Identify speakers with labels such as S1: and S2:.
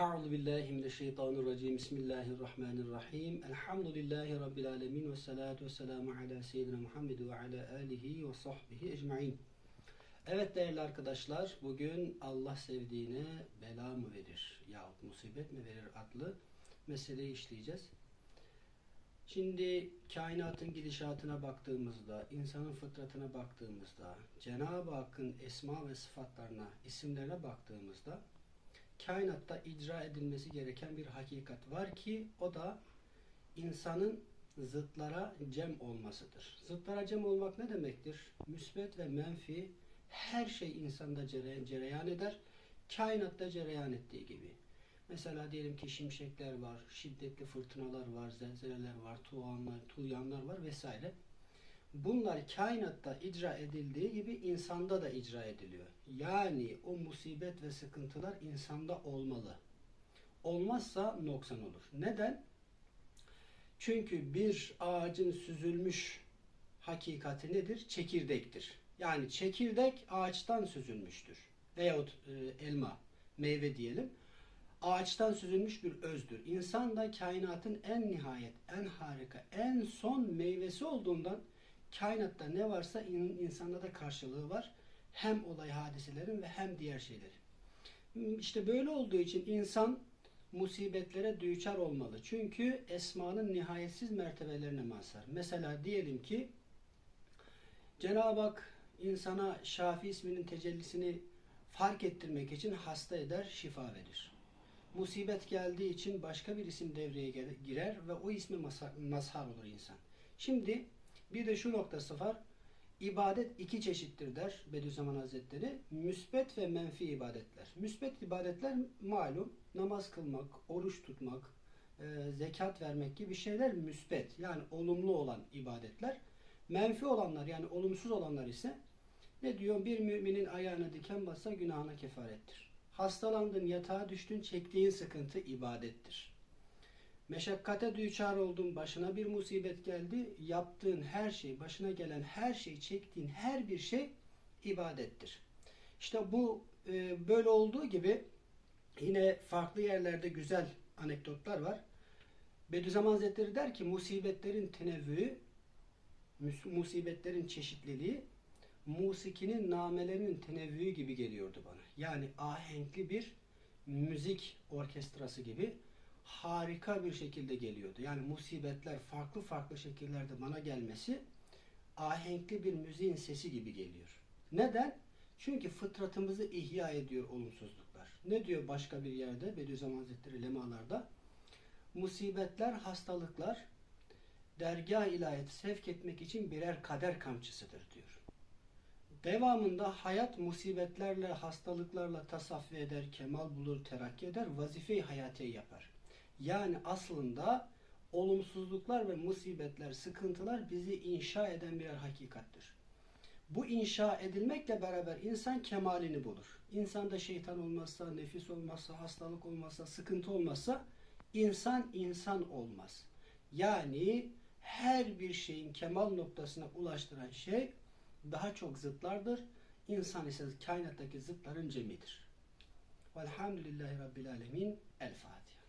S1: Euzu billahi mineşşeytanirracim. Bismillahirrahmanirrahim. Elhamdülillahi rabbil alamin ve salatu vesselamu ala seyyidina Muhammed ve ala alihi ve sahbihi ecmaîn. Evet değerli arkadaşlar, bugün Allah sevdiğine bela mı verir yahut musibet mi verir adlı meseleyi işleyeceğiz. Şimdi kainatın gidişatına baktığımızda, insanın fıtratına baktığımızda, Cenab-ı Hakk'ın esma ve sıfatlarına, isimlerine baktığımızda kainatta icra edilmesi gereken bir hakikat var ki o da insanın zıtlara cem olmasıdır. Zıtlara cem olmak ne demektir? Müsbet ve menfi her şey insanda cereyan, cereyan eder. Kainatta cereyan ettiği gibi. Mesela diyelim ki şimşekler var, şiddetli fırtınalar var, zelzeleler var, tuğanlar, tuğyanlar var vesaire. Bunlar kainatta icra edildiği gibi insanda da icra ediliyor. Yani o musibet ve sıkıntılar insanda olmalı. Olmazsa noksan olur. Neden? Çünkü bir ağacın süzülmüş hakikati nedir? Çekirdektir. Yani çekirdek ağaçtan süzülmüştür. Veyahut e, elma, meyve diyelim. Ağaçtan süzülmüş bir özdür. İnsan da kainatın en nihayet, en harika, en son meyvesi olduğundan kainatta ne varsa in, insanda da karşılığı var. Hem olay hadiselerin ve hem diğer şeylerin. İşte böyle olduğu için insan musibetlere düçar olmalı. Çünkü esmanın nihayetsiz mertebelerine mazhar. Mesela diyelim ki Cenab-ı Hak insana Şafi isminin tecellisini fark ettirmek için hasta eder, şifa verir. Musibet geldiği için başka bir isim devreye girer ve o ismi mazhar olur insan. Şimdi bir de şu noktası var. İbadet iki çeşittir der Bediüzzaman Hazretleri. Müsbet ve menfi ibadetler. Müsbet ibadetler malum namaz kılmak, oruç tutmak, e, zekat vermek gibi şeyler müsbet yani olumlu olan ibadetler. Menfi olanlar yani olumsuz olanlar ise ne diyor? Bir müminin ayağına diken bassa günahına kefarettir. Hastalandın, yatağa düştün, çektiğin sıkıntı ibadettir. Meşakkate düçar oldun, başına bir musibet geldi, yaptığın her şey, başına gelen her şey, çektiğin her bir şey ibadettir. İşte bu e, böyle olduğu gibi yine farklı yerlerde güzel anekdotlar var. Bediüzzaman Hazretleri der ki musibetlerin tenevvü, musibetlerin çeşitliliği musikinin namelerinin tenevvü gibi geliyordu bana. Yani ahenkli bir müzik orkestrası gibi harika bir şekilde geliyordu. Yani musibetler farklı farklı şekillerde bana gelmesi ahenkli bir müziğin sesi gibi geliyor. Neden? Çünkü fıtratımızı ihya ediyor olumsuzluklar. Ne diyor başka bir yerde Bediüzzaman Hazretleri lemalarda? Musibetler, hastalıklar dergah ilahiyeti sevk etmek için birer kader kamçısıdır diyor. Devamında hayat musibetlerle, hastalıklarla tasaffi eder, kemal bulur, terakki eder, vazife-i hayatiye yapar. Yani aslında olumsuzluklar ve musibetler, sıkıntılar bizi inşa eden birer hakikattir. Bu inşa edilmekle beraber insan kemalini bulur. İnsanda şeytan olmazsa, nefis olmazsa, hastalık olmazsa, sıkıntı olmazsa insan insan olmaz. Yani her bir şeyin kemal noktasına ulaştıran şey daha çok zıtlardır. İnsan ise kainattaki zıtların cemidir. Velhamdülillahi Rabbil Alemin. El Fatiha.